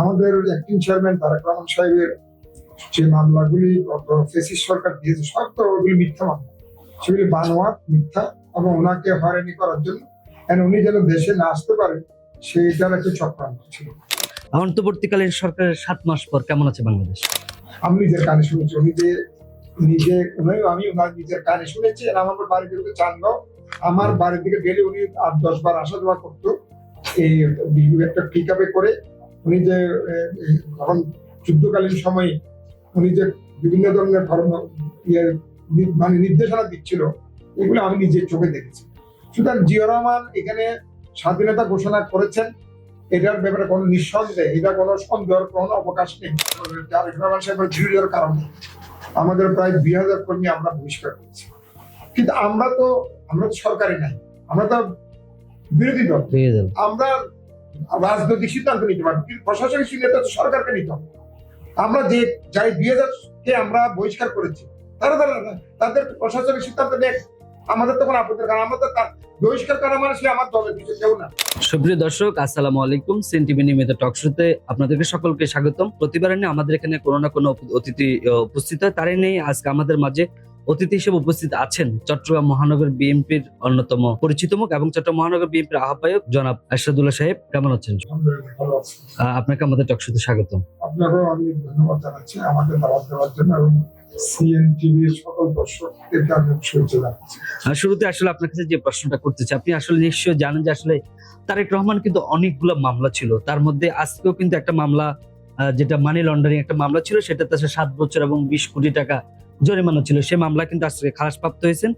আমাদের acting chairman Tarique Rahman সাহেবের যে মামলাগুলি ফেসিস সরকার দিয়েছে সব তো ওগুলি মিথ্যা মামলা। সেগুলি বানোয়াট মিথ্যা এবং ওনাকে হয়রানি করার জন্য। উনি যেন দেশে না আসতে পারে সেইটার একটা চক্রান্ত ছিল। অন্তর্বর্তীকালীন সরকারের সাত মাস পর কেমন আছে বাংলাদেশ? আমি নিজের কানে শুনেছি উনি যে নিজে উনি আমি ওনার নিজের কানে শুনেছি আর আমার বাড়ি থেকে চানগাঁও আমার বাড়ি থেকে গেলে উনি আট দশ বার আসা যাওয়া করতো এই একটা পিক আপে করে। উনি যে তখন যুদ্ধকালীন সময়ে উনি যে বিভিন্ন ধরনের ধর্ম ইয়ে মানে নির্দেশনা দিচ্ছিল এগুলো আমি নিজের চোখে দেখেছি। সুতরাং জিয়া রহমান এখানে স্বাধীনতা ঘোষণা করেছেন এটার ব্যাপারে কোনো নিঃসন্দেহ এটা কোনো সন্দেহের কোনো অবকাশ নেই। রহমান সাহেবের কারণে। আমাদের প্রায় দুই হাজার কর্মী আমরা বহিষ্কার করেছি। কিন্তু আমরা তো আমরা তো সরকারি নাই। আমরা তো বিরোধী দল। আমরা রাজনৈতিক সিদ্ধান্ত নিতে পারব, কিন্তু প্রশাসনিক সিদ্ধান্ত তো সরকারকে নিতে হবে। আমরা যে যাই দুই কে আমরা বহিষ্কার করেছি, তারা তারা তাদের প্রশাসনিক সিদ্ধান্ত নেই আমাদের তখন আপত্তি কারণ আমরা তো বহিষ্কার করা মানে সে আমার দলের কিছু কেউ না। সুপ্রিয় দর্শক, আসসালামু আলাইকুম নিয়মিত টক শোতে আপনাদেরকে সকলকে স্বাগতম। প্রতিবারে নিয়ে আমাদের এখানে কোনো না কোনো অতিথি উপস্থিত হয়, তারই নেই আজকে আমাদের মাঝে অতিথি হিসেবে উপস্থিত আছেন চট্টগ্রাম মহানগর বিএনপির অন্যতম পরিচিত মুখ এবং চট্টগ্রাম মহানগর বিএনপির আহ্বায়ক জনাব আশাদুল্লাহ সাহেব কেমন আছেন? আপনাকে আমাদের টক শোতে স্বাগতম। আপনাকেও আমি ধন্যবাদ জানাচ্ছি আমাকে দাওয়াত দেওয়ার জন্য এবং শুরুতে আসলে আপনার কাছে যে প্রশ্নটা করতে চাই আপনি আসলে নিশ্চয়ই জানেন যে আসলে তারেক রহমান কিন্তু অনেকগুলো মামলা ছিল। তার মধ্যে আজকেও কিন্তু একটা মামলা যেটা মানি লন্ডারিং একটা মামলা ছিল সেটাতে আসলে সাত বছর এবং বিশ কোটি টাকা জরিমানা ছিল। সে মামলা কিন্তু আজকে খালাসপ্রাপ্ত হয়েছেন।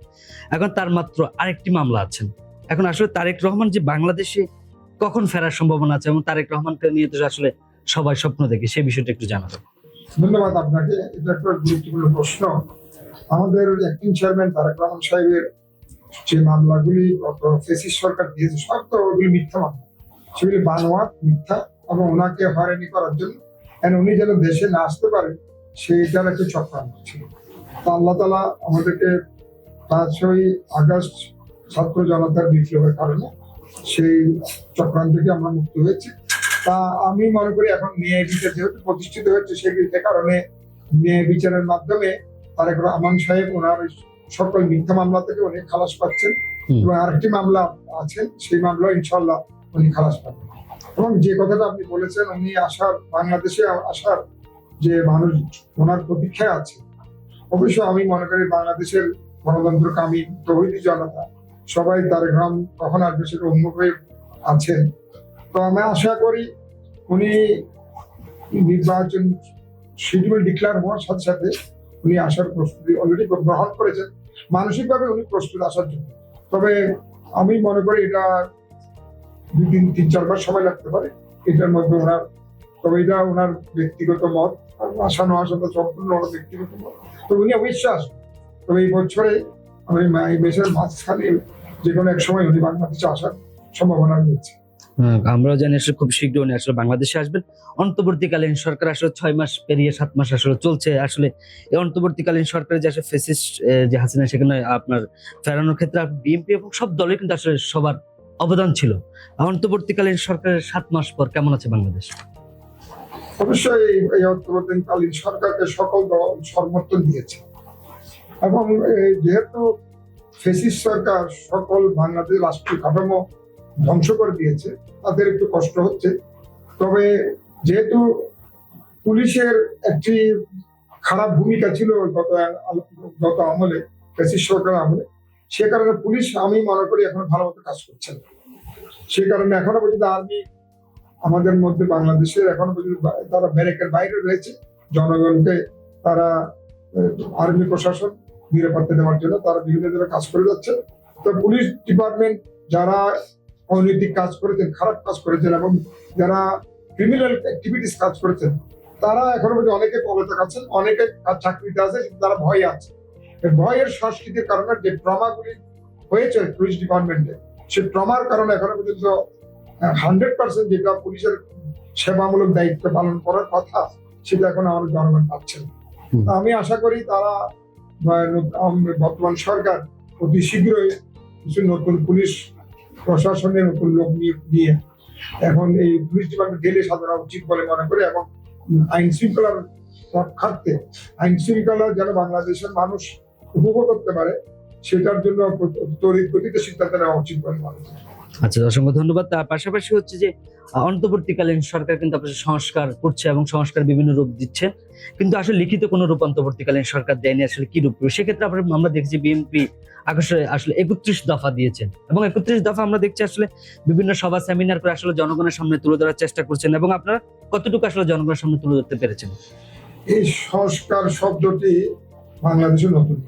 এখন তার মাত্র আরেকটি মামলা আছেন। এখন আসলে তারেক রহমান যে বাংলাদেশে কখন ফেরার সম্ভাবনা আছে এবং তারেক রহমানকে নিয়ে তো আসলে সবাই স্বপ্ন দেখে সেই বিষয়টা একটু জানাবেন ধন্যবাদ আপনাকে। এটা একটা গুরুত্বপূর্ণ প্রশ্ন। আমাদের অ্যাক্টিং চেয়ারম্যান তারেক রহমান সাহেবের যে মামলাগুলি ফেসিস সরকার দিয়েছে, সব তো ওগুলি মিথ্যা মামলা। সেগুলি বানোয়াট, মিথ্যা এবং ওনাকে হয়রানি করার জন্য। উনি যেন দেশে না আসতে পারে সেইটার একটা চক্রান্ত ছিল। আল্লাহ তালা আমাদেরকে পাঁচই আগস্ট ছাত্র জনতার বিপ্লবের কারণে সেই চক্রান্ত থেকে আমরা মুক্ত হয়েছি। তা আমি মনে করি এখন ন্যায় বিচার যেহেতু প্রতিষ্ঠিত হয়েছে সেই কারণে ন্যায় বিচারের মাধ্যমে তারেক রহমান সাহেব ওনার সকল মিথ্যা মামলা থেকে উনি খালাস পাচ্ছেন এবং আরেকটি মামলা আছে সেই মামলা ইনশাল্লাহ উনি খালাস পাবেন। এবং যে কথাটা আপনি বলেছেন উনি আসার বাংলাদেশে আসার যে মানুষ ওনার প্রতীক্ষায় আছে অবশ্য আমি মনে করি বাংলাদেশের গণতন্ত্রকামী প্রভৃতি জনতা সবাই তারেক রহমান কখন আসবে সেটা উন্মুখ হয়ে আছেন তো আমি আশা করি উনি নির্বাচন শিডিউল ডিক্লেয়ার হওয়ার সাথে সাথে উনি আসার প্রস্তুতি অলরেডি গ্রহণ করেছেন। মানসিকভাবে উনি প্রস্তুত আসার জন্য। তবে আমি মনে করি এটা দুই তিন তিন চার মাস সময় লাগতে পারে। এটার মধ্যে ওনার, তবে এটা ওনার ব্যক্তিগত মত। আশা না আসা তো সম্পূর্ণ ব্যক্তিগত তো উনি আসবেন তবে এই বছরে আমি এই মেসের মাঝখানে যে কোনো এক সময় উনি বাংলাদেশে আসার সম্ভাবনা রয়েছে। জানি আসলে খুব উনি আসলে বাংলাদেশে আসবেন। অন্তর্বর্তীকালীন সরকার আসলে ছয় মাস পেরিয়ে সাত মাস আসলে চলছে। আসলে এই অন্তর্বর্তীকালীন সরকারের যে আসলে ফেসিস যে হাসিনা, সেখানে আপনার ফেরানোর ক্ষেত্রে বিএনপি এবং সব দলের কিন্তু আসলে সবার অবদান ছিল। অন্তর্বর্তীকালীন সরকারের সাত মাস পর কেমন আছে বাংলাদেশ? অবশ্যই এই- অন্তর্বর্তীকালীন সরকারকে সকল দল সমর্থন দিয়েছে। এবং যেহেতু ফেসিস সরকার সকল বাংলাদেশ রাষ্ট্রীয় কাঠামো ধ্বংস করে দিয়েছে, তাদের একটু কষ্ট হচ্ছে। তবে যেহেতু পুলিশের একটি খারাপ ভূমিকা ছিল গত গত আমলে, ফেসিস সরকার আমলে, সে কারণে পুলিশ আমি মনে করি এখন ভালো মতো কাজ করছে না। সে কারণে এখনও পর্যন্ত আর্মি আমাদের মধ্যে বাংলাদেশের এখনও পর্যন্ত তারা ব্যারেকের বাইরে রয়েছে। জনগণকে তারা আর্মি প্রশাসন নিরাপত্তা দেওয়ার জন্য তারা বিভিন্ন ধরনের কাজ করে যাচ্ছে। তো পুলিশ ডিপার্টমেন্ট যারা অনৈতিক কাজ করেছেন, খারাপ কাজ করেছেন এবং যারা ক্রিমিনাল অ্যাক্টিভিটিস কাজ করেছেন, তারা এখনও পর্যন্ত অনেকে পলাতক আছেন, অনেকে চাকরিতে আছে তারা ভয়ে আছে ভয়ের সংস্কৃতির কারণে যে ট্রমাগুলি হয়েছে পুলিশ ডিপার্টমেন্টে সেই ট্রমার কারণে এখনও পর্যন্ত হান্ড্রেড পার্সেন্ট যেটা পুলিশের সেবামূলক দায়িত্ব পালন করার কথা সেটা এখন আমার জনগণ পাচ্ছে না। আমি আশা করি তারা বর্তমান সরকার অতি শীঘ্রই কিছু নতুন পুলিশ প্রশাসনের নতুন লোক নিয়োগ দিয়ে এখন এই পুলিশ ডিপার্টমেন্ট গেলে সাধারণ উচিত বলে মনে করে এবং আইন শৃঙ্খলার রক্ষার্থে আইন শৃঙ্খলা যেন বাংলাদেশের মানুষ উপভোগ করতে পারে সেটার জন্য তড়িৎ গতিতে সিদ্ধান্ত নেওয়া উচিত বলে মনে করি। আচ্ছা অসংখ্য ধন্যবাদ। তার পাশাপাশি হচ্ছে যে অন্তর্বর্তীকালীন সরকার কিন্তু আপনার সংস্কার করছে এবং সংস্কার বিভিন্ন রূপ দিচ্ছে। কিন্তু আসলে লিখিত কোনো রূপ অন্তর্বর্তীকালীন সরকার দেয়নি আসলে কি রূপ? সেক্ষেত্রে আমরা আমরা দেখছি বিএনপি আকর্ষণে আসলে একত্রিশ দফা দিয়েছেন এবং একত্রিশ দফা আমরা দেখছি আসলে বিভিন্ন সভা সেমিনার করে আসলে জনগণের সামনে তুলে ধরার চেষ্টা করছেন এবং আপনারা কতটুকু আসলে জনগণের সামনে তুলে ধরতে পেরেছেন? এই সংস্কার শব্দটি বাংলাদেশে নতুন।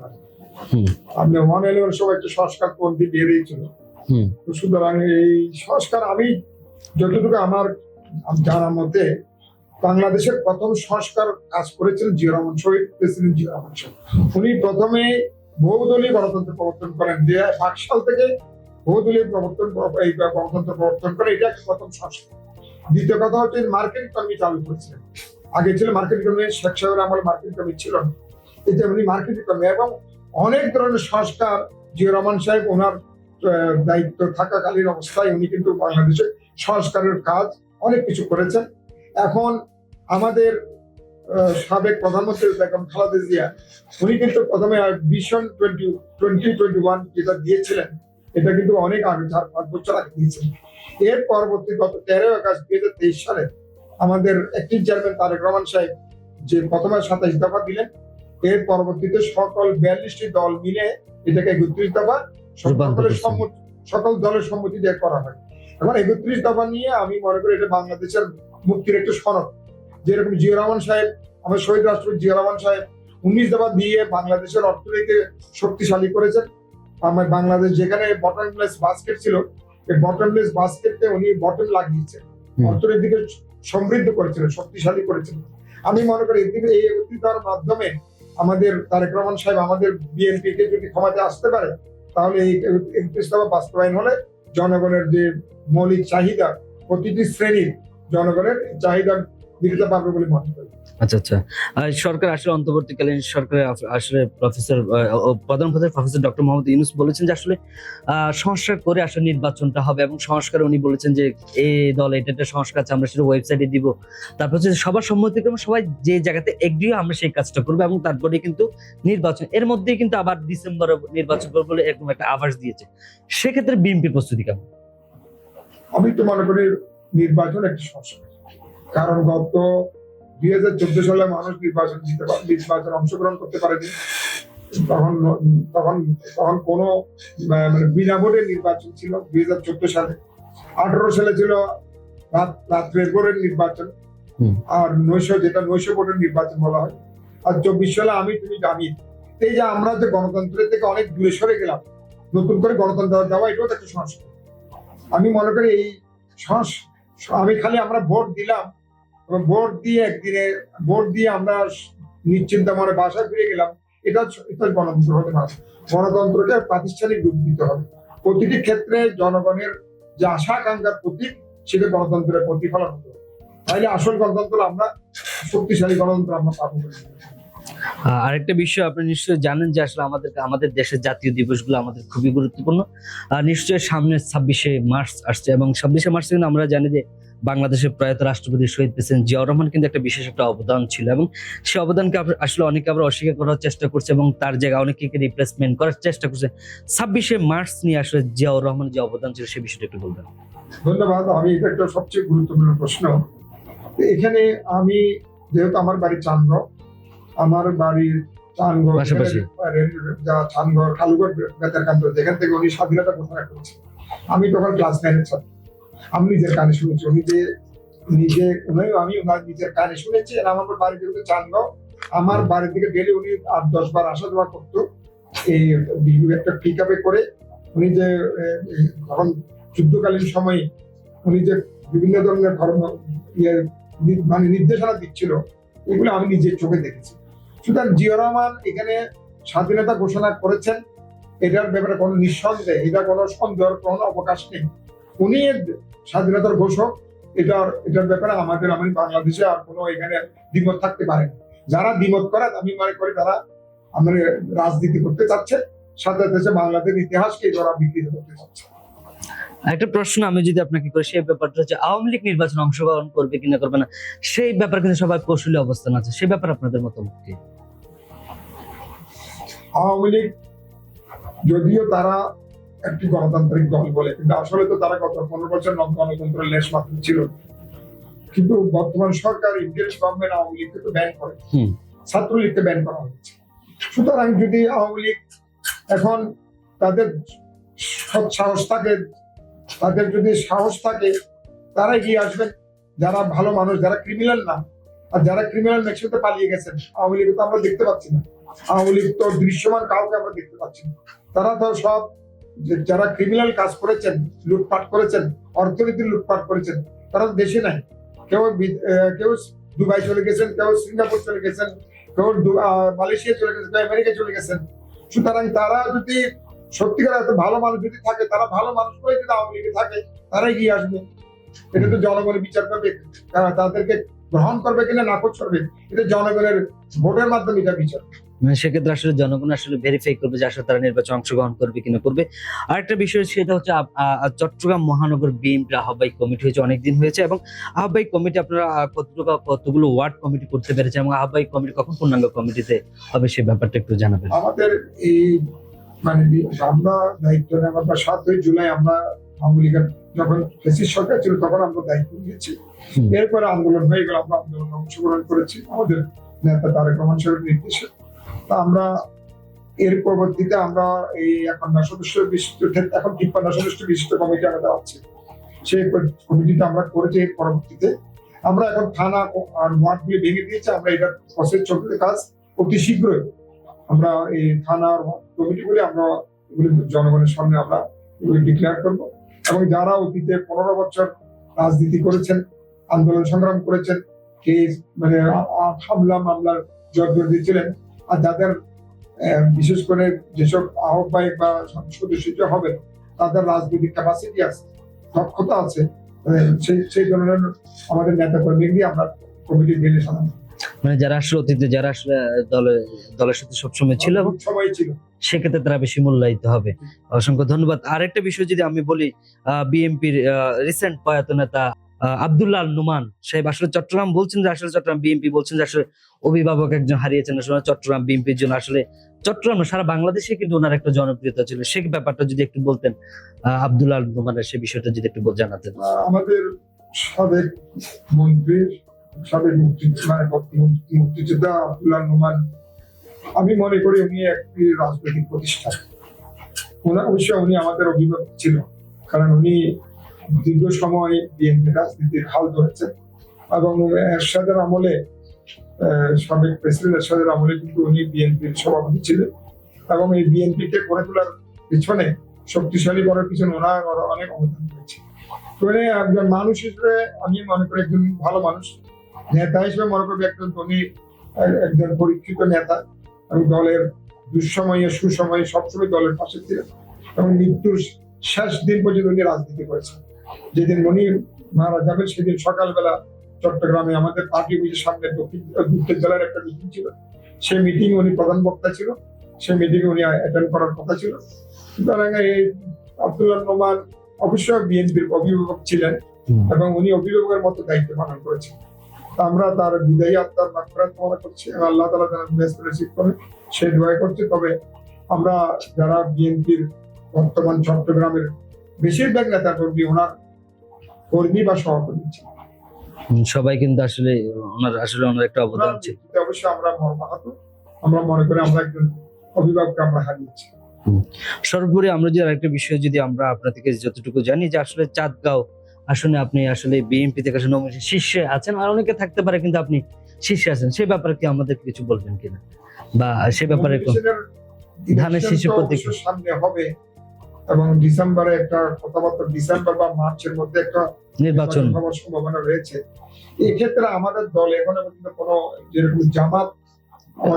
আপনি ওয়ান ইলেভেন সময় একটা সংস্কার পন্থী বেরিয়েছিল সুতরাং এই সংস্কার আমি যতটুকু আমার জানার মধ্যে বাংলাদেশের প্রথম সংস্কার কাজ করেছিলেন জিয়া রহমান শহীদ, প্রেসিডেন্ট জিয়া রহমান শহীদ। উনি প্রথমে বহুদলীয় গণতন্ত্র প্রবর্তন করেন। যে পাকশাল থেকে বহুদলীয় প্রবর্তন এই গণতন্ত্র প্রবর্তন করে, এটা প্রথম সংস্কার। দ্বিতীয় কথা হচ্ছে মার্কেট ইকোনমি চালু করেছিলেন। আগে ছিল মার্কেট ইকোনমি শেখ সাহেবের আমলে মার্কেট ইকোনমি ছিল না। এই যে উনি মার্কেট ইকোনমি এবং অনেক ধরনের সংস্কার জিয়া রহমান সাহেব ওনার দায়িত্ব থাকাকালীন অবস্থায় উনি কিন্তু বাংলাদেশে সংস্কারের কাজ অনেক কিছু করেছেন। এখন আমাদের সাবেক প্রধানমন্ত্রী বেগম খালেদা জিয়া, উনি কিন্তু প্রথমে vision twenty twenty twenty one যেটা দিয়েছিলেন, এটা কিন্তু অনেক আগে চার পাঁচ বছর আগে দিয়েছেন। এর পরবর্তী গত তেরো আগস্ট দুই হাজার তেইশ সালে আমাদের একটি চেয়ারম্যান তারেক রহমান সাহেব যে প্রথমে সাতাইশ দফা দিলেন, এর পরবর্তীতে সকল বিয়াল্লিশটি দল মিলে এটাকে একত্রিশ দফা সকল দলের সম্মতি দিয়ে করা হয়। এবার একত্রিশ দফা নিয়ে আমি মনে করি এটা বাংলাদেশের মুক্তির একটা সনদ। যেরকম জিয়া রহমান সাহেব আমার শহীদ রাষ্ট্রপতি জিয়া রহমান সাহেব উনিশ দফা দিয়ে বাংলাদেশের অর্থনীতিকে শক্তিশালী করেছেন। আমার বাংলাদেশ যেখানে বটমলেস বাস্কেট ছিল এই বটমলেস বাস্কেটে উনি বটম লাগিয়েছেন। অর্থনীতিকে সমৃদ্ধ করেছিলেন শক্তিশালী করেছিলেন। আমি মনে করি এই একত্রিতার মাধ্যমে আমাদের তারেক রহমান সাহেব আমাদের বিএনপি কে যদি ক্ষমাতে আসতে পারে তাহলে এই দফা বাস্তবায়ন হলে জনগণের যে মৌলিক চাহিদা প্রতিটি শ্রেণির জনগণের চাহিদা দিতে পারবে বলে মনে করি। আচ্ছা আচ্ছা। সরকার আসলে অন্তর্বর্তীকালীন সরকারের আসলে প্রফেসর প্রধান উপদেষ্টা প্রফেসর ডক্টর মোহাম্মদ ইউনুস বলেছেন যে আসলে সংস্কার করে আসলে নির্বাচনটা হবে এবং সংস্কার উনি বলেছেন যে এই দল এটা একটা সংস্কার আছে, আমরা সেটা ওয়েবসাইটে দিব। তারপর হচ্ছে সবার সম্মতিক্রমে সবাই যে জায়গাতে এগ্রিও আমরা সেই কাজটা করব এবং তারপরে কিন্তু নির্বাচন এর মধ্যেই কিন্তু আবার ডিসেম্বরে নির্বাচন করব বলে এরকম একটা আভাস দিয়েছে। সেক্ষেত্রে বিএনপি প্রস্তুতি কেমন? আমি তো মনে করি নির্বাচন একটি সংস্কার। কারণ গত দুই হাজার চোদ্দ সালে মানুষ নির্বাচন দিতে নির্বাচন অংশগ্রহণ করতে পারেনি। তখন তখন তখন কোনো মানে বিনা ভোটে নির্বাচন ছিল দুই হাজার চোদ্দ সালে। আঠারো সালে ছিল রাত রাত্রের ভোটের নির্বাচন। আর নৈশ যেটা নৈশ ভোটের নির্বাচন বলা হয়। আর চব্বিশ সালে আমি তুমি জানি। এই যে আমরা যে গণতন্ত্রের থেকে অনেক দূরে সরে গেলাম নতুন করে গণতন্ত্র দেওয়া এটাও একটা সংস্কার। আমি মনে করি এই সংস- আমি খালি আমরা ভোট দিলাম ভোট দিয়ে একদিনে, ভোট দিয়ে আমরা নিশ্চিন্ত মনে বাসায় ফিরে গেলাম, এটা এটা গণতন্ত্র হতে পারে। গণতন্ত্রকে প্রাতিষ্ঠানিক রূপ দিতে হবে। প্রতিটি ক্ষেত্রে জনগণের যে আশা, আকাঙ্ক্ষার প্রতীক, সেটা গণতন্ত্রের প্রতিফলন হতে হবে। তাইলে আসল গণতন্ত্র আমরা, শক্তিশালী গণতন্ত্র আমরা পাবো। আরেকটা বিষয় আপনি নিশ্চয়ই জানেন যে আসলে আমাদের আমাদের দেশের জাতীয় দিবসগুলো আমাদের খুবই গুরুত্বপূর্ণ। নিশ্চয়ই সামনে ছাব্বিশে মার্চ আসছে এবং ছাব্বিশে মার্চ কিন্তু আমরা জানি যে বাংলাদেশের প্রয়াত রাষ্ট্রপতি শহীদ প্রেসিডেন্ট জিয়াউর রহমান কিন্তু একটা বিশেষ একটা অবদান ছিল এবং সেই অবদানকে আসলে অনেকে আবার অস্বীকার করার চেষ্টা করছে এবং তার জায়গায় অনেকে রিপ্লেসমেন্ট করার চেষ্টা করছে। ছাব্বিশে মার্চ নিয়ে আসলে জিয়াউর রহমান যে অবদান ছিল সে বিষয়টা একটু বলবেন। ধন্যবাদ, আমি এটা একটা সবচেয়ে গুরুত্বপূর্ণ প্রশ্ন। এখানে আমি, যেহেতু আমার বাড়ি চানগড় আমার বাড়ির রেল- যা যেখান থেকে উনি স্বাধীনতা ঘোষণা করেছেন। আমি তখন ক্লাস নাইনের ছাত্র। আমি নিজের কানে শুনেছি। উনি যে নিজে উনি আমি ওনার নিজের কানে শুনেছি আর আমার বাড়ি থেকে চানগড় আমার বাড়ি থেকে ডেলি উনি আট দশ বার আসা যাওয়া করতো। এই একটা পিক আপে করে উনি যে তখন যুদ্ধকালীন সময়ে উনি যে বিভিন্ন ধরনের ধর্ম ইয়ে মানে নির্দেশনা দিচ্ছিল এগুলো আমি নিজের চোখে দেখেছি। সুতরাং জিয়া রহমান এখানে স্বাধীনতা ঘোষণা করেছেন। এটার ব্যাপারে কোনো নিঃসন্দেহ, এটা কোনো সন্দেহের কোনো অবকাশ নেই। উনি স্বাধীনতার ঘোষক। এটার এটার ব্যাপারে আমাদের, আমি বাংলাদেশে আর কোনো এখানে দ্বিমত থাকতে পারে যারা দ্বিমত করে, আমি মনে করি তারা আমাদের রাজনীতি করতে চাচ্ছে। সাথে দেশে বাংলাদেশের ইতিহাসকে তারা বিকৃত করতে চাচ্ছে। একটা প্রশ্ন আমি যদি আপনাকে করি সেই ব্যাপারটা হচ্ছে আওয়ামী লীগ নির্বাচন অংশগ্রহণ করবে কিনা করবে না সেই ব্যাপারে কিন্তু সবাই কৌশলী অবস্থান আছে। সেই ব্যাপারে আপনাদের মতামত কি? আওয়ামী লীগ যদিও তারা একটি গণতান্ত্রিক দল বলে কিন্তু আসলে তো তারা গত পনেরো বছর গণতন্ত্রের লেশ মাত্র ছিল। কিন্তু বর্তমান সরকার ইন্ডিয়ান গভর্নমেন্ট আওয়ামী লীগকে তো ব্যান করে। হুম। ছাত্রলীগকে ব্যান করা হয়েছে সুতরাং যদি আওয়ামী লীগ এখন তাদের সৎ সাহস থাকে তাদের যদি সাহস থাকে, তারা এগিয়ে আসবেন। যারা ভালো মানুষ, যারা ক্রিমিনাল না, আর যারা ক্রিমিনাল মেক্সিকোতে পালিয়ে গেছেন, আওয়ামী লীগ তো আমরা দেখতে পাচ্ছি না। আওয়ামী লীগ তো দৃশ্যমান কাউকে আমরা দেখতে পাচ্ছি না। তারা তো সব যারা ক্রিমিনাল কাজ করেছেন, লুটপাট করেছেন অর্থনীতি লুটপাট করেছেন, তারা তো দেশে নাই। কেউ কেউ দুবাই চলে গেছেন, কেউ সিঙ্গাপুর চলে গেছেন, কেউ মালয়েশিয়া চলে গেছেন, কেউ আমেরিকা চলে গেছেন। সুতরাং তারা যদি সত্যিকার এত ভালো মানুষ যদি থাকে তারা ভালো মানুষ করে যদি আওয়ামী লীগে থাকে তারা এগিয়ে আসবে। এটা তো জনগণের বিচার করবে। তাদেরকে গ্রহণ করবে কিনা নাকচ করবে এটা জনগণের ভোটের মাধ্যমে এটা বিচার। মানে সেক্ষেত্রে আসলে জনগণ আসলে ভেরিফাই করবে যে আসলে তারা নির্বাচনে অংশগ্রহণ করবে কিনা করবে। আরেকটা বিষয় সেটা হচ্ছে চট্টগ্রাম মহানগর বিএনপি আহ্বায়ক কমিটি হয়েছে অনেকদিন হয়েছে এবং আহ্বায়ক কমিটি আপনারা কতটুকু কতগুলো ওয়ার্ড কমিটি করতে পেরেছে এবং আহ্বায়ক কমিটি কখন পূর্ণাঙ্গ কমিটিতে হবে সেই ব্যাপারটা একটু জানাবেন। আমাদের এই মানে আমরা দায়িত্ব নেওয়ার বা সাতই জুলাই আমরা আওয়ামী লীগের যখন ফেসিস সরকার ছিল তখন আমরা দায়িত্ব নিয়েছি। এরপরে আন্দোলন হয়ে গেল আমরা আন্দোলনে অংশগ্রহণ করেছি। আমাদের নেতা তারেক রহমান সাহেবের নির্দেশে। তা আমরা এর পরবর্তীতে আমরা এই একান্ন সদস্য বিশিষ্ট এখন তিপ্পান্ন সদস্য বিশিষ্ট কমিটি আমাদের আছে সেই কমিটিটা আমরা করেছি এর পরবর্তীতে। আমরা এখন থানা আর ওয়ার্ডগুলি ভেঙে দিয়েছি আমরা এটার প্রসেস চলতে কাজ অতি শীঘ্রই। আমরা এই থানার কমিটিগুলি আমরা এগুলি জনগণের সামনে আমরা এগুলি ডিক্লেয়ার করব। এবং যারা অতীতে পনেরো বছর রাজনীতি করেছেন, আন্দোলন সংগ্রাম করেছেন কে মানে হামলা, মামলার জর্জর দিয়েছিলেন, আর যাদের বিশেষ করে যেসব আহ্বায়ক বা সদস্য হবে তাদের রাজনৈতিক ক্যাপাসিটি আছে, দক্ষতা আছে সেই সেই ধরনের আমাদের নেতা কর্মী আমরা কমিটি দিলে সাধারণ মানে যারা আসলে অতীতে যারা আসলে দলের দলের সাথে সবসময় ছিল সবাই ছিল। সেক্ষেত্রে তারা বেশি মূল্যায়িত হবে। অসংখ্য ধন্যবাদ। আরেকটা বিষয় যদি আমি বলি বিএনপির রিসেন্ট প্রয়াত নেতা আব্দুল্লাহ নুমান সাহেব আসলে চট্টগ্রাম বলছেন যে আসলে চট্টগ্রাম বিএনপি বলছেন যে আসলে অভিভাবক একজন হারিয়েছেন আসলে চট্টগ্রাম বিএনপির জন্য। আসলে চট্টগ্রাম সারা বাংলাদেশে কিন্তু ওনার একটা জনপ্রিয়তা ছিল। সেই ব্যাপারটা যদি একটু বলতেন আহ, আব্দুল্লাহ নুমানের সেই বিষয়টা যদি একটু বল- জানাতেন। আমাদের সাবেক মন্ত্রী সাবেক মানে মুক্তি- মুক্তিযোদ্ধা আব্দুল্লাহ নোমান। আমি মনে করি উনি একটি রাজনৈতিক প্রতিষ্ঠান ওনার অবশ্যই উনি আমাদের অভিভাবক ছিল, কারণ উনি দীর্ঘ সময় বিএনপি রাজনীতির হাল ধরেছেন এবং এরশাদের আমলে সাবেক প্রেসিডেন্ট এরশাদের আমলে কিন্তু উনি বিএনপির সভাপতি ছিলেন এবং এই বিএনপিকে গড়ে তোলার পিছনে শক্তিশালী করার পিছনে ওনার অনেক অবদান রয়েছে। মানে একজন মানুষ হিসেবে আমি মনে করি একজন ভালো মানুষ। নেতা হিসেবে মনে করি একজন ধনী একজন পরীক্ষিত নেতা এবং দলের দুঃসময়ে সুসময়ে সবসময় দলের পাশে ছিলেন এবং মৃত্যুর শেষ দিন পর্যন্ত উনি রাজনীতি করেছেন। যেদিন উনি মারা যাবেন সেদিন সকালবেলা চট্টগ্রামে আমাদের পার্টি অফিসের সামনে দক্ষিণ উত্তর জেলার একটা মিটিং ছিল। সেই মিটিং উনি প্রধান বক্তা ছিল। সেই মিটিং উনি অ্যাটেন্ড করার কথা ছিল। সুতরাং এই আব্দুল্লাহ নোমান অবশ্যই বিএনপির অভিভাবক ছিলেন এবং উনি অভিভাবকের মতো দায়িত্ব পালন করেছেন। তা আমরা তার বিদায়ী আত্মার মাকফরাত কামনা করছি এবং আল্লাহ তালা যেন রিসিভ করে সে দোয়া করছি। তবে আমরা যারা বিএনপির বর্তমান চট্টগ্রামের বেশিরভাগ নেতা কর্মী ওনার কর্মী বা সহকর্মী ছিল সবাই কিন্তু আসলে ওনার আসলে ওনার একটা অবদান ছিল অবশ্যই আমরা মর্মাহত। আমরা মনে করি আমরা একজন অভিভাবককে আমরা হারিয়েছি। সর্বোপরি আমরা যে আরেকটা বিষয় যদি আমরা আপনার থেকে যতটুকু জানি যে আসলে চাঁদগাঁও আসলে আপনি আসলে বিএনপি থেকে আসলে nomination শীর্ষে আছেন আর অনেকে থাকতে পারে কিন্তু আপনি শীর্ষে আছেন। সেই ব্যাপারে কি আমাদের কিছু বলবেন কিনা? বা সে ব্যাপারে ধানের শীর্ষে প্রতীক। সামনে হবে এবং ডিসেম্বরে একটা কথাবার্তা ডিসেম্বর বা মার্চের মধ্যে একটা নির্বাচন। হওয়ার সম্ভাবনা রয়েছে। এক্ষেত্রে আমাদের দল এখনও পর্যন্ত কোনো যেরকম জামাত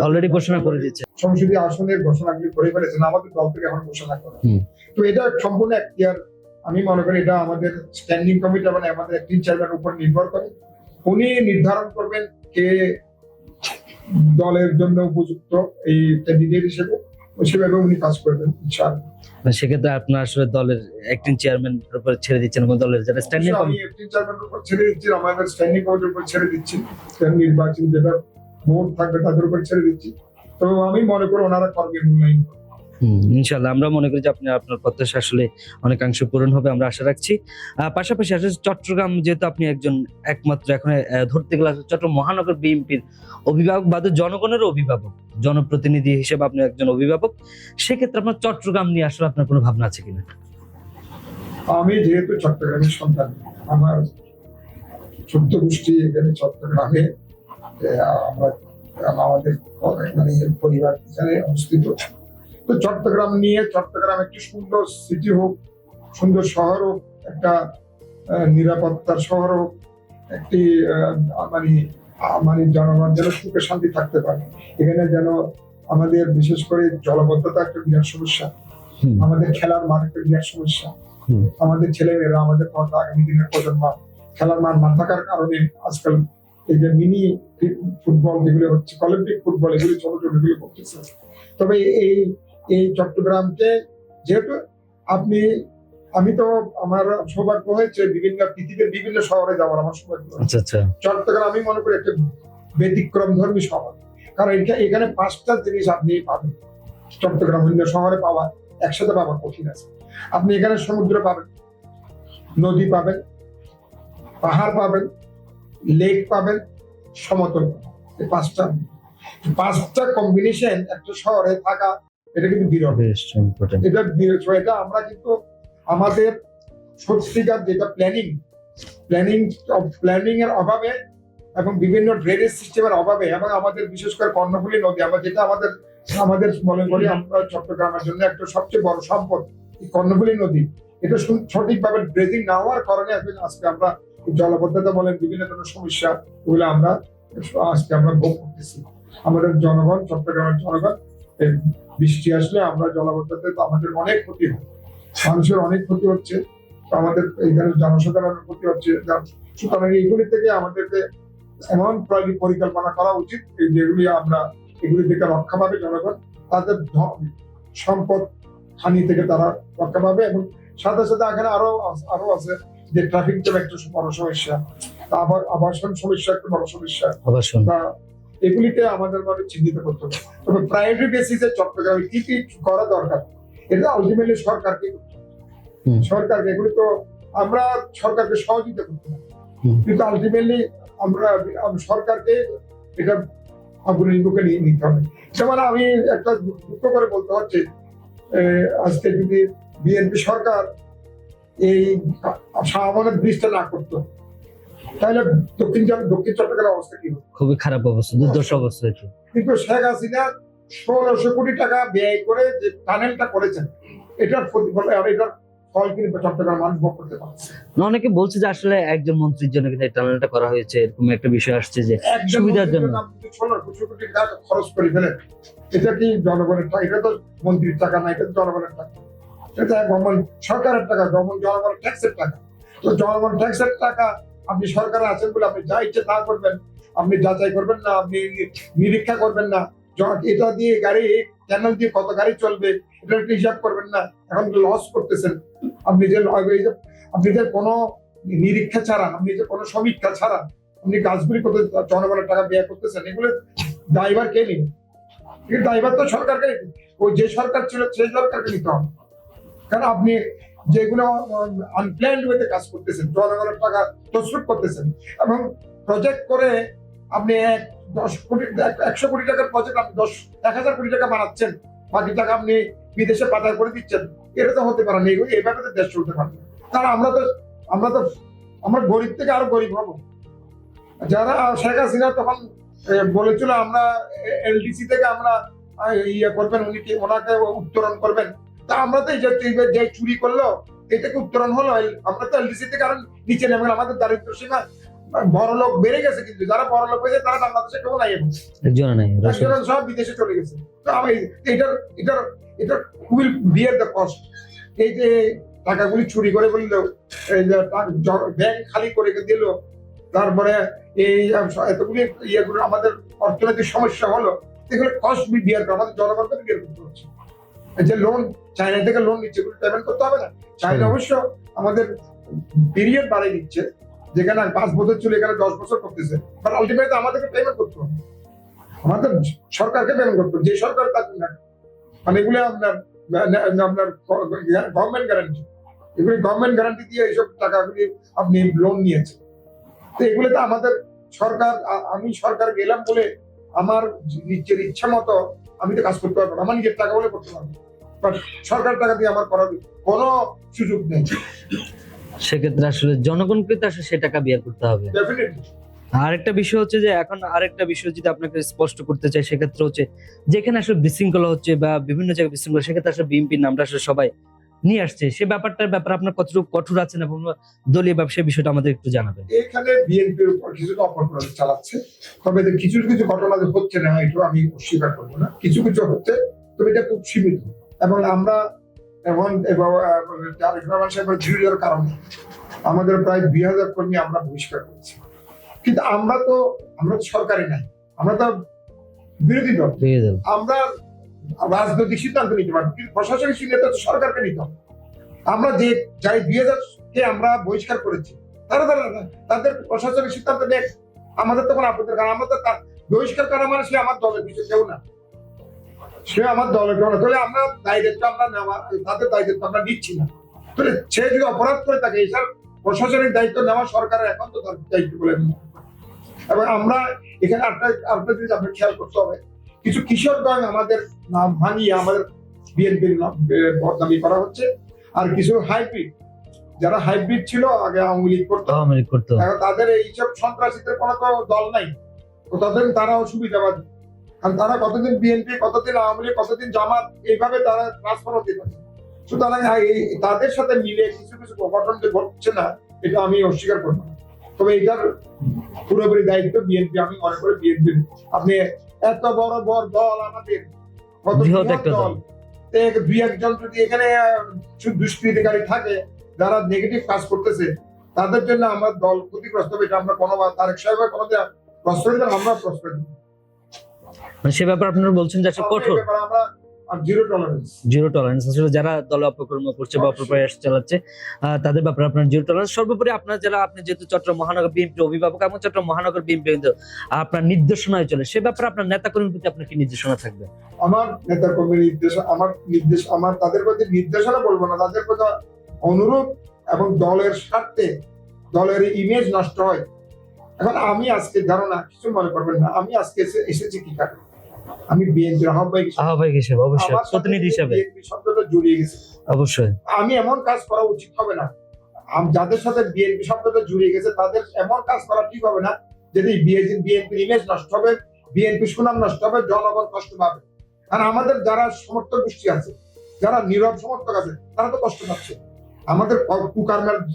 অলরেডি ঘোষণা করে দিচ্ছে সংসদীয় আসনের ঘোষণাগুলি করে ফেলেছেন আমাদের দল থেকে এখন ঘোষণা করে। তো এটা সম্পূর্ণ এখতিয়ার আমি মনে করি এটা আমাদের স্ট্যান্ডিং কমিটি মানে আমাদের একটি চেয়ারম্যান উপর নির্ভর করে। উনি নির্ধারণ করবেন কে দলের জন্য উপযুক্ত এই ক্যান্ডিডেট হিসেবে সেভাবে উনি কাজ করবেন ইনশাআল্লাহ। মানে সেক্ষেত্রে আপনার আসলে দলের অ্যাক্টিং চেয়ারম্যান উপর ছেড়ে দিচ্ছেন এবং দলের যারা স্ট্যান্ডিং আমি এফটি চেয়ারম্যানের উপর ছেড়ে দিচ্ছি আমাদের স্ট্যান্ডিং কমিটির উপর ছেড়ে দিচ্ছি নির্বাচন যেটা ভোট থাকবে তাদের উপর ছেড়ে দিচ্ছি। তো আমি মনে করি ওনারা কর্মের মূল্যায়ন। করবেন। ইনশাল্লাহ আমরা মনে করি যে আপনি আপনার প্রত্যাশা আসলে অনেকাংশ পূরণ হবে আমরা আশা রাখছি। পাশাপাশি আসলে চট্টগ্রাম যেহেতু আপনি একজন একমাত্র এখন আহ, ধরতে গেলে চট্টগ্রাম মহানগর বিএনপির অভিভাবক বাদে জনগণের অভিভাবক জনপ্রতিনিধি হিসেবে আপনি একজন অভিভাবক সেক্ষেত্রে আপনার চট্টগ্রাম নিয়ে আসলে আপনার কোনো ভাবনা আছে কিনা? আমি যেহেতু চট্টগ্রামের সন্তান আমার চোদ্দ গোষ্ঠী এখানে চট্টগ্রামে আমরা আমাদের মানে পরিবার এখানে অবস্থিত। তো চট্টগ্রাম নিয়ে চট্টগ্রাম একটি সুন্দর সিটি হোক সুন্দর শহর হোক একটা নিরাপত্তার শহর হোক একটি মানে মানে জনগণ যেন সুখে শান্তি থাকতে পারে। এখানে যেন আমাদের বিশেষ করে জলবদ্ধতা একটা বিরাট সমস্যা। আমাদের খেলার মাঠ একটা বিরাট সমস্যা। আমাদের ছেলেমেয়েরা আমাদের আগামী দিনের প্রজন্ম খেলার মাঠ না থাকার কারণে আজকাল এই যে মিনি ফুটবল যেগুলো হচ্ছে অলিম্পিক ফুটবল এগুলো ছোট ছোট এগুলো করতেছে। তবে এই এই চট্টগ্রামকে যেহেতু আপনি আমি তো আমার সৌভাগ্য হয়েছে বিভিন্ন পৃথিবীর বিভিন্ন শহরে যাওয়ার আমার সৌভাগ্য। আচ্ছা আচ্ছা চট্টগ্রাম আমি মনে করি একটা ব্যতিক্রম ধর্মী শহর কারণ এটা- এখানে পাঁচটা জিনিস আপনি পাবেন চট্টগ্রাম অন্য শহরে পাওয়া একসাথে পাওয়া কঠিন আছে আপনি এখানে সমুদ্র পাবেন নদী পাবেন পাহাড় পাবেন লেক পাবেন সমতল পাবেন। পাঁচটা পাঁচটা কম্বিনেশন একটা শহরে থাকা এটা কিন্তু বিরল। এটা বিরল। এটা আমরা কিন্তু আমাদের সত্যিকার যেটা প্ল্যানিং প্ল্যানিং প্ল্যানিং এর অভাবে এবং বিভিন্ন ড্রেনেজ সিস্টেমের অভাবে এবং আমাদের বিশেষ করে কর্ণফুলী নদী আমরা যেটা আমাদের আমাদের মনে করি আমরা চট্টগ্রামের জন্য একটা সবচেয়ে বড় সম্পদ কর্ণফুলী নদী। এটা সঠিকভাবে ড্রেজিং না হওয়ার কারণে আজকে আমরা জলবদ্ধতা বলেন বিভিন্ন ধরনের সমস্যা ওগুলো আমরা আজকে আমরা ভোগ করতেছি। আমাদের জনগণ চট্টগ্রামের জনগণ বৃষ্টি আসলে আমরা জলবদ্ধতাতে আমাদের অনেক ক্ষতি হয়। মানুষের অনেক ক্ষতি হচ্ছে। আমাদের এখানে জনসাধারণের ক্ষতি হচ্ছে। সুতরাং এইগুলি থেকে আমাদেরকে এমন পরি- পরিকল্পনা করা উচিত যেগুলি আমরা এগুলি থেকে রক্ষা পাবে জনগণ। তাদের সম্পদ হানি থেকে তারা রক্ষা পাবে এবং সাথে সাথে এখানে আরও আরও আছে যে ট্রাফিক জ্যাম একটা বড় সমস্যা। আবার আবাসন সমস্যা একটা বড় সমস্যা। অবশ্যই তা এগুলিকে আমাদের মানে চিহ্নিত করতে হবে। তবে প্রায়োরিটি বেসিসে চট্টগ্রামে কি কি করা দরকার এটা আলটিমেটলি সরকারকে করতে সরকারকে এগুলি তো আমরা সরকারকে সহযোগিতা করতে হুম। কিন্তু আলটিমেটলি আমরা সরকারকে এটা আগুনের বুকে নিয়ে নিতে হবে। যেমন আমি একটা দুঃখ করে বলতে হচ্ছে আজকে যদি বিএনপি সরকার এই শাহমানের ব্রিজটা না করতো তাহলে দক্ষিণ দক্ষিণ চট্টগ্রামের অবস্থা কি খুবই খারাপ অবস্থা দুর্দশা অবস্থা হয়েছে কিন্তু শেখ হাসিনা ষোলোশো কোটি টাকা ব্যয় করে যে টানেলটা করেছেন এটার প্রতিফল আর এটার ফল কিন্তু চট্টগ্রাম মানুষ ভোগ করতে পারছে না, অনেকে বলছে যে আসলে একজন মন্ত্রীর জন্য কিন্তু এই টানেলটা করা হয়েছে এরকম একটা বিষয় আসছে যে সুবিধার জন্য। ষোলোশো কোটি টাকা খরচ করে ফেলেন। এটা কি জনগণের টাকা? এটা তো মন্ত্রীর টাকা না এটা তো জনগণের টাকা। এটা গভর্নমেন্ট সরকারের টাকা গভর্নমেন্ট জনগণের ট্যাক্সের টাকা। তো জনগণ ট্যাক্সের টাকা আপনি সরকারে আছেন বলে আপনি যা ইচ্ছে তা করবেন। আপনি যাচাই করবেন না, আপনি নিরীক্ষা করবেন না। এটা দিয়ে গাড়ি চ্যানেল দিয়ে কত গাড়ি চলবে, এটা হিসাব করবেন না। এখন লস করতেছেন। আপনি যে আপনি যে কোনো নিরীক্ষা ছাড়া আপনি যে কোনো সমীক্ষা ছাড়া আপনি কাজগুলি করতে জনগণের টাকা ব্যয় করতেছেন, এগুলো ড্রাইভার কে এই ড্রাইভার তো সরকারকে। ওই যে সরকার ছিল, সেই সরকারকে নিতে হবে। কারণ আপনি যেগুলো আনপ্ল্যান্ড ওয়েতে কাজ করতেছেন, জনগণের টাকা তসরুপ করতেছেন। এবং প্রজেক্ট করে আপনি এক দশ কোটি একশো কোটি টাকার প্রজেক্ট আপনি দশ এক হাজার কোটি টাকা বানাচ্ছেন। বাকি টাকা আপনি বিদেশে পাচার করে দিচ্ছেন। এটা তো হতে পারে না এইভাবে তো দেশ চলতে পারে। কারণ আমরা তো আমরা তো, আমরা গরিব থেকে আরও গরিব হব। যারা শেখ হাসিনা তখন বলেছিল আমরা এলডিসি থেকে আমরা ইয়ে করবেন, উনি কি ওনাকে উত্তরণ করবেন? তা আমরা তো এই যে চুরি করল এটাকে উত্তরণ হলো আমরা তো এলডিসি থেকে আরও নিচে নেমে গেলাম। আমাদের দারিদ্র সীমা বড় লোক বেড়ে গেছে কিন্তু যারা বড় লোক হয়েছে তারা বাংলাদেশে কেউ নাই একজন নাই একজন সব বিদেশে চলে গেছে। তো আমি এটার এটার এটার খুবই বিয়ার দ্য কস্ট এই যে টাকাগুলি চুরি করে বলল ব্যাংক খালি করে দিল তারপরে এই এতগুলি ইয়েগুলো আমাদের অর্থনৈতিক সমস্যা হলো এগুলো কস্ট বিয়ার করে আমাদের জনগণকে বিয়ার করতে হচ্ছে যে লোন চায়না থেকে লোন নিচ্ছে পেমেন্ট করতে হবে না। চায়না অবশ্য আমাদের পিরিয়ড বাড়িয়ে দিচ্ছে যেখানে পাঁচ বছর ছিল এখানে দশ বছর করতেছে। বাট আলটিমেট আমাদেরকে পেমেন্ট করতে হবে। আমাদের সরকারকে পেমেন্ট করতে হবে যে সরকার তার মানে এগুলো আপনার আপনার গভর্নমেন্ট গ্যারান্টি এগুলি গভর্নমেন্ট গ্যারান্টি দিয়ে এইসব টাকাগুলি আপনি লোন নিয়েছেন। তো এগুলোতে আমাদের সরকার আমি সরকার গেলাম বলে আমার নিজের ইচ্ছা মতো আমি তো কাজ করতে পারব না। আমার নিজের টাকা বলে করতে পারব সরকার টাকা দিয়ে আমার করার কোনো সুযোগ নেই। সেক্ষেত্রে আসলে জনগণকে তো আসলে সে টাকা করতে হবে। আরেকটা বিষয় হচ্ছে যে এখন আরেকটা বিষয় যদি আপনাকে স্পষ্ট করতে চাই সেক্ষেত্রে হচ্ছে যেখানে আসলে বিশৃঙ্খলা হচ্ছে বা বিভিন্ন জায়গায় বিশৃঙ্খলা সেক্ষেত্রে আসলে বিএনপির নামটা আসলে সবাই নিয়ে আসছে। সে ব্যাপারটার ব্যাপারে আপনার কতটুকু কঠোর আছেন এবং দলীয় ব্যবসায় বিষয়টা আমাদের একটু জানাবেন। এখানে বিএনপির উপর অপপ্রচার চালাচ্ছে। তবে কিছু কিছু ঘটনা হচ্ছে না এটা আমি অস্বীকার করব না। কিছু কিছু হচ্ছে তবে এটা খুব সীমিত। এবং আমরা এখন এবং ঝিড়ির কারণে আমাদের প্রায় দুই হাজার কর্মী আমরা বহিষ্কার করেছি। কিন্তু আমরা তো আমরা তো সরকারি নাই আমরা তো বিরোধী দল। আমরা রাজনৈতিক সিদ্ধান্ত নিতে পারব কিন্তু প্রশাসনিক সিদ্ধান্ত তো সরকারকে নিতে হবে। আমরা যে যাই দুই হাজার কে আমরা বহিষ্কার করেছি তারা তারা তাদের প্রশাসনিক সিদ্ধান্ত নেই আমাদের তো কোনো আপত্তি কারণ আমরা তো বহিষ্কার করা মানে সে আমার দলের কিছু কেউ না। সে আমার দলের কেউ তাহলে আমরা দায়িত্ব আমরা নেওয়া তাদের দায়িত্ব আমরা নিচ্ছি না। তাহলে সে যদি অপরাধ করে থাকে এইসব প্রশাসনিক দায়িত্ব নেওয়া সরকারের এখন তো দায়িত্ব বলে এবং আমরা এখানে আরেকটা আরেকটা জিনিস আপনার খেয়াল করতে হবে। কিছু কিশোরগঞ্জ আমাদের নাম ভাঙিয়ে আমাদের বিএনপির নাম বদনামি করা হচ্ছে। আর কিছু হাইব্রিড যারা হাইব্রিড ছিল আগে আওয়ামী লীগ করতো। আওয়ামী লীগ করতো। তাদের এইসব সন্ত্রাসীদের কোনো দল নাই। তো তাদের তারাও সুবিধাবাদী। কারণ তারা কতদিন বিএনপি কতদিন আওয়ামী লীগ কতদিন জামাত এইভাবে তারা ট্রান্সফার হতে পারে। সুতরাং তাদের সাথে মিলে কিছু কিছু ঘটনা যে ঘটছে না এটা আমি অস্বীকার করব তবে এটার পুরোপুরি দায়িত্ব বিএনপি আমি মনে করি বিএনপি আপনি এত বড় বড় দল আমাদের দল। দুই একজন যদি এখানে দুষ্কৃতিকারী থাকে যারা নেগেটিভ কাজ করতেছে তাদের জন্য আমার দল ক্ষতিগ্রস্ত হবে এটা আমরা কোনো তারেক সাহেবের কোনো প্রশ্রয় আমরা প্রশ্রয় মানে সে ব্যাপারে আপনারা বলছেন যে আসলে কঠোর। জিরো টলারেন্স আসলে যারা দল অপকর্ম করছে বা অপপ্রয়াস চালাচ্ছে তাদের ব্যাপারে আপনার জিরো টলারেন্স সর্বোপরি আপনার যারা আপনি যেহেতু চট্টগ্রাম মহানগর বিএনপি অভিভাবক এবং চট্টগ্রাম মহানগর বিএনপি আপনার নির্দেশনায় চলে। সে ব্যাপারে আপনার নেতা কর্মীর প্রতি আপনার কি নির্দেশনা থাকবে? আমার নেতার কর্মীর নির্দেশ আমার নির্দেশ আমার তাদের প্রতি নির্দেশনা বলব না তাদের প্রতি অনুরোধ এবং দলের স্বার্থে দলের ইমেজ নষ্ট হয়। এখন আমি আজকে ধারণা কিছু মনে করবেন না আমি আজকে এসে- এসেছি কি কারণে? আমি বিএনপির আহ্বায়ক আহ্বায়ক হিসেবে অবশ্যই। প্রতিনিধি হিসেবে। বিএনপি শব্দটা জড়িয়ে গেছে। অবশ্যই। আমি এমন কাজ করা উচিত হবে না। যাদের সাথে বিএনপি শব্দটা জড়িয়ে গেছে তাদের এমন কাজ করা ঠিক হবে না যদি বিএনপির ইমেজ নষ্ট হবে বিএনপি সুনাম নষ্ট হবে জনগণ কষ্ট পাবে। আর আমাদের যারা সমর্থক গোষ্ঠী আছে যারা নীরব সমর্থক আছে তারা তো কষ্ট পাচ্ছে। আমাদের ক-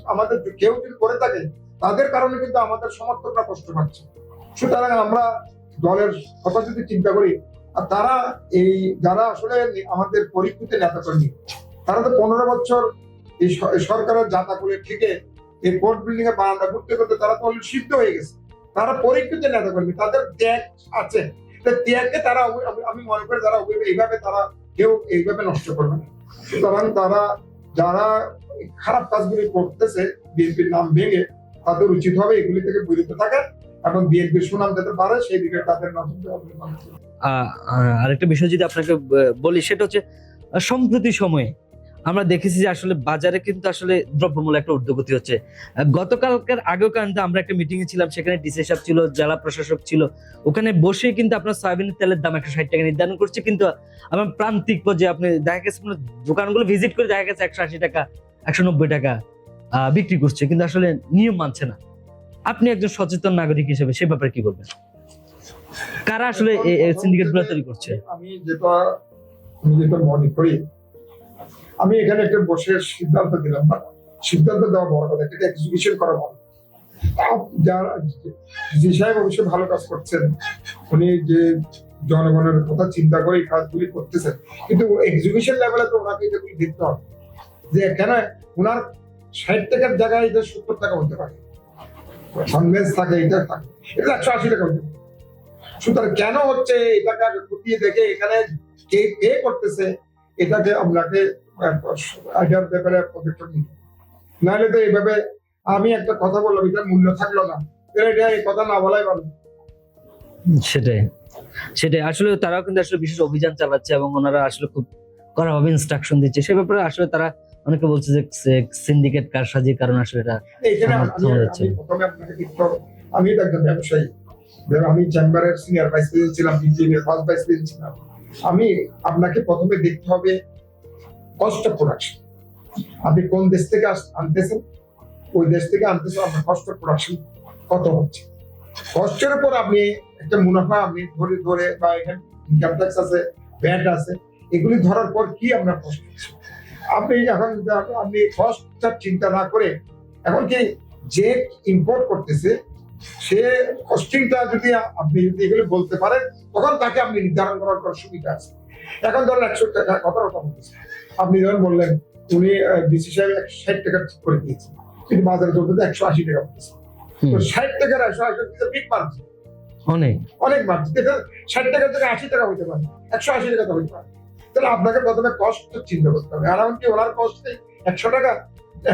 আমাদের কেউ যদি করে থাকে তাদের কারণে কিন্তু আমাদের সমর্থকরা কষ্ট পাচ্ছে। সুতরাং আমরা দলের কথা যদি চিন্তা করি, আর তারা এই যারা আসলে আমাদের পরীক্ষিত নেতা কর্মী তারা তো পনেরো বছর এই সরকারের যাতা করে থেকে এই কোর্ট বিল্ডিং এ বারান্দা করতে করতে তারা তো সিদ্ধ হয়ে গেছে। তারা পরীক্ষিত নেতা কর্মী তাদের ত্যাগ আছে। ত্যাগকে তারা আমি মনে করি তারা এইভাবে তারা কেউ এইভাবে নষ্ট করবে না। সুতরাং তারা যারা খারাপ কাজগুলি করতেছে, বিএনপির নাম ভেঙে, তাদের উচিত হবে এগুলি থেকে বিরত থাকা বিএনপির সুনাম যাতে পারে সেই দিকে তাদের নজর আরেকটা বিষয় যদি আপনাকে বলি, সেটা হচ্ছে সম্প্রতি সময়ে আমরা দেখেছি যে আসলে বাজারে কিন্তু আসলে দ্রব্যমূল্য একটা হচ্ছে। আমরা একটা মিটিং এ ছিলাম, সেখানে ডিসি সাহেব ছিল, জেলা প্রশাসক ছিল। ওখানে বসে কিন্তু আপনার সয়াবিনের তেলের দাম একশো ষাট টাকা নির্ধারণ করছে, কিন্তু আমার প্রান্তিক পর্যায়ে আপনি দেখা গেছে কোনো দোকানগুলো ভিজিট করে দেখা গেছে একশো আশি টাকা, একশো নব্বই টাকা বিক্রি করছে। কিন্তু আসলে নিয়ম মানছে না। আপনি একজন সচেতন নাগরিক হিসেবে সে ব্যাপারে কি বলবেন? কারা আসলে সিন্ডিকেটগুলো তৈরি করছে? আমি যেটা যেটা মনে করি, আমি এখানে একটা বসে সিদ্ধান্ত দিলাম সিদ্ধান্ত দেওয়া বড় কথা, এটা এক্সিকিউশন করা বড়। যারা, জি সাহেব অবশ্যই ভালো কাজ করছেন। উনি যে জনগণের কথা চিন্তা করে কাজগুলি করতেছেন। কিন্তু এক্সিকিউশন লেভেলে তো ওনাকে এগুলি দেখতে হবে। যে কেন ওনার ষাট টাকার জায়গায় এটা সত্তর টাকা হতে পারে? কনভেন্স থাকে, এটা থাকে। এটা একশো আশি টাকা সুতরাং কেন হচ্ছে এটাকে দেখে এখানে কে কে করতেছে? এটাকে আপনাকে ব্যাপারে পদক্ষেপ নাহলে তো এইভাবে আমি একটা কথা বললাম, এটার মূল্য থাকল না। এটা এই কথা না বলাই ভালো। সেটাই। সেটাই। আসলে তারাও কিন্তু আসলে বিশেষ অভিযান চালাচ্ছে এবং ওনারা আসলে খুব কড়াভাবে ইনস্ট্রাকশন দিচ্ছে। সে ব্যাপারে আসলে তারা অনেকে বলছে যে সিন্ডিকেট কারসাজির কারণে আসলে এটা আমি তো একজন ব্যবসায়ী। আমি চেম্বারের সিনিয়র ভাইস প্রেসিডেন্ট ছিলাম বিজিএম ফার্স্ট ভাইস প্রেসিডেন্ট ছিলাম। আমি আপনাকে প্রথমে দেখতে হবে কস্ট অফ প্রোডাকশন আপনি কোন দেশ থেকে আনতেছেন? ওই দেশ থেকে আনতেছেন আপনার কস্ট অফ প্রোডাকশন কত হচ্ছে? কষ্টের উপর আপনি একটা মুনাফা আপনি ধরে ধরে বা এখানে ইনকাম ট্যাক্স আছে ভ্যাট আছে এগুলি ধরার পর কি আপনার কষ্ট হচ্ছে? আপনি এখন আপনি কষ্টটা চিন্তা না করে এখন কি যে ইম্পোর্ট করতেছে সে কস্টিংটা যদি আপনি যদি এগুলো বলতে পারেন তখন তাকে আপনি নির্ধারণ করার সুবিধা আছে। এখন ধরেন একশো টাকা কত রকম আপনি যখন বললেন উনি ডিসি সাহেব একশো ষাট টাকা করে দিয়েছেন কিন্তু বাজারে চলতে একশো আশি টাকা পড়ছে তো ষাট টাকার একশো আশি টাকা বিগ মার্জিন অনেক। অনেক মার্জিন ষাট টাকা থেকে আশি টাকা হইতে পারে একশো আশি টাকা তো হইতে পারে। তাহলে আপনাকে প্রথমে কষ্ট চিন্তা করতে হবে। আর এমনকি ওনার কষ্ট একশো টাকা?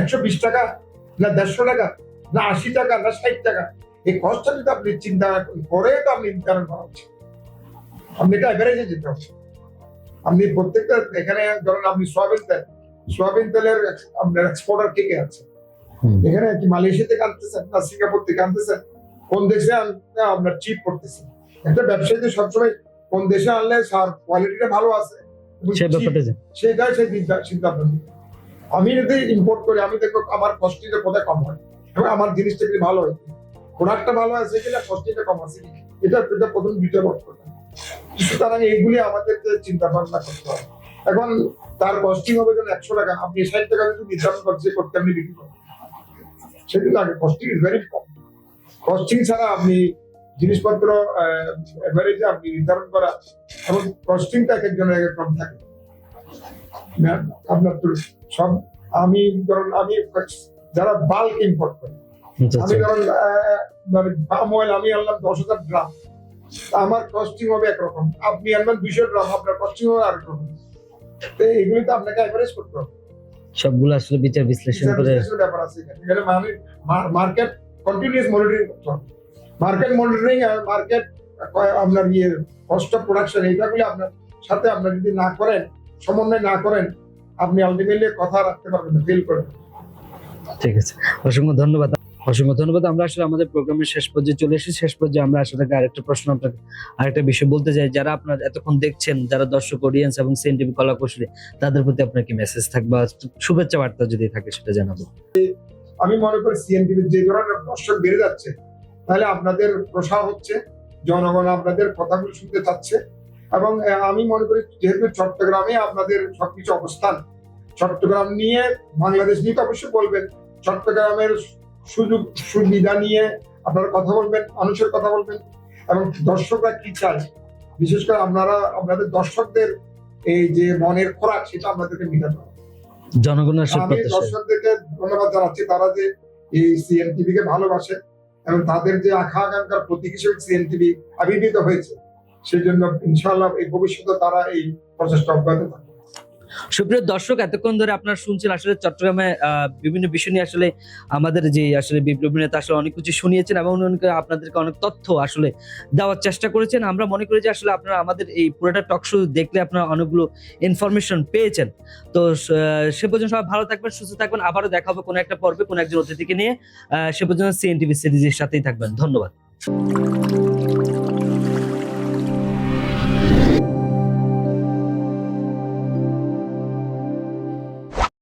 একশো বিশ টাকা? না দেড়শো টাকা? না আশি টাকা? না ষাট টাকা? এই কষ্টটা যদি আপনি চিন্তা করে তো আপনি নির্ধারণ করা উচিত। আপনি এটা এভারেজে যেতে হবে। আপনি প্রত্যেকটা এখানে ধরেন আপনি সোয়াবিন তেল সোয়াবিন তেলের আপনার এক্সপোর্টার কে কে আছে? এখানে কি মালয়েশিয়া থেকে আনতেছেন না সিঙ্গাপুর থেকে আনতেছেন কোন দেশে আনতে আপনার চিপ পড়তেছে একটা ব্যবসায়ীদের সবসময় কোন দেশে আনলে সার কোয়ালিটিটা ভালো আছে? এবং সে cheap, ব্যাপারটা সেটাই সেই চিন্তা- সিদ্ধান্ত। আমি যদি ইম্পোর্ট করি আমি দেখব আমার কস্টিংটা কোথায় কম হয়? এবং আমার জিনিসটা কি ভালো হয় প্রোডাক্টটা ভালো আছে কিনা কস্টিংটা কম আছে কিনা এটা এটা প্রথম দ্বিতীয় লক্ষ্য সুতরাং এইগুলি আমাদেরকে চিন্তা ভাবনা করতে হবে। এখন তার কস্টিং হবে যেন একশো টাকা আপনি ষাট টাকা যদি নির্ধারণ করছে করতে আপনি বিক্রি করেন সেগুলো আগে কস্টিং ইজ ভেরি কম কস্টিং ছাড়া আপনি জিনিসপত্র এভারেজে আপনি নির্ধারণ করা এবং কস্টিংটা এক একজনের এক রকম থাকে। আপনার তো সব আমি ধরুন আমি যারা বাল্ক ইম্পোর্ট করে আচ্ছা, আমি আচ্ছা। ধরুন মানে পাম অয়েল আমি আনলাম দশ হাজার গ্রাম আমার কস্টিং হবে একরকম আপনি আনবেন দুইশো গ্রাম আপনার কস্টিং হবে আরেক রকম। তো এগুলি তো আপনাকে অ্যাভারেজ করতে হবে। সবগুলো আসলে বিচার বিশ্লেষণ করে ব্যাপার আছে এখানে। এখানে মানে মার্কেট কন্টিনিউয়াস মনিটরিং করতে হবে। মার্কেট মনিটরিং আর মার্কেট আপনার ইয়ে কস্ট অফ প্রোডাকশন এইটাগুলি আপনার সাথে আপনার যদি না করেন সমন্বয় না করেন আপনি আলটিমেটলি কথা রাখতে পারবেন না ফেল করবেন ঠিক আছে। অসংখ্য ধন্যবাদ। অসংখ্য ধন্যবাদ। আমরা আসলে আমাদের প্রোগ্রামের শেষ পর্যায়ে চলে এসেছি। শেষ পর্যায়ে আমরা আসলে আরেকটা প্রশ্ন আপনাকে আরেকটা বিষয় বলতে চাই। যারা আপনার এতক্ষণ দেখছেন যারা দর্শক অডিয়েন্স এবং সিএনটিভি কলা কৌশলী তাদের প্রতি আপনার কি মেসেজ থাকবে শুভেচ্ছা বার্তা যদি থাকে সেটা জানাব। আমি মনে করি সিএনটিভির যে ধরনের দর্শক বেড়ে যাচ্ছে তাহলে আপনাদের প্রসার হচ্ছে জনগণ আপনাদের কথাগুলো শুনতে চাচ্ছে। এবং আমি মনে করি যেহেতু চট্টগ্রামে আপনাদের সবকিছু অবস্থান চট্টগ্রাম নিয়ে বাংলাদেশ নিয়ে তো অবশ্যই বলবেন চট্টগ্রামের সুযোগ সুবিধা নিয়ে আপনারা কথা বলবেন মানুষের কথা বলবেন এবং দর্শকরা কি চায়? বিশেষ করে আপনারা আপনাদের দর্শকদের এই যে মনের খোরাক সেটা আপনাদেরকে মিটাতে হবে। জনগণের আমি দর্শকদেরকে ধন্যবাদ জানাচ্ছি তারা যে এই সিএনটিভি কে ভালোবাসে এবং তাদের যে আখা আকাঙ্ক্ষার প্রতীক হিসেবে সিএনটিভি আবির্ভূত হয়েছে সেই জন্য ইনশাল্লাহ এই ভবিষ্যতে তারা এই প্রচেষ্টা অব্যাহত থাকবে। সুপ্রিয় দর্শক, এতক্ষণ ধরে আপনারা শুনছেন আসলে চট্টগ্রামে বিভিন্ন বিষয় নিয়ে আসলে আমাদের যে আসলে বিপ্লবী নেতা আসলে অনেক কিছু শুনিয়েছেন এবং আপনাদেরকে অনেক তথ্য আসলে দেওয়ার চেষ্টা করেছেন। আমরা মনে করি যে আসলে আপনারা আমাদের এই পুরোটা টক শো দেখলে আপনারা অনেকগুলো ইনফরমেশন পেয়েছেন। তো সে পর্যন্ত সবাই ভালো থাকবেন, সুস্থ থাকবেন। আবারও দেখা হবে কোনো একটা পর্বে, কোনো একজন অতিথিকে নিয়ে। সে পর্যন্ত সিএনটিভি সিরিজের সাথেই থাকবেন। ধন্যবাদ।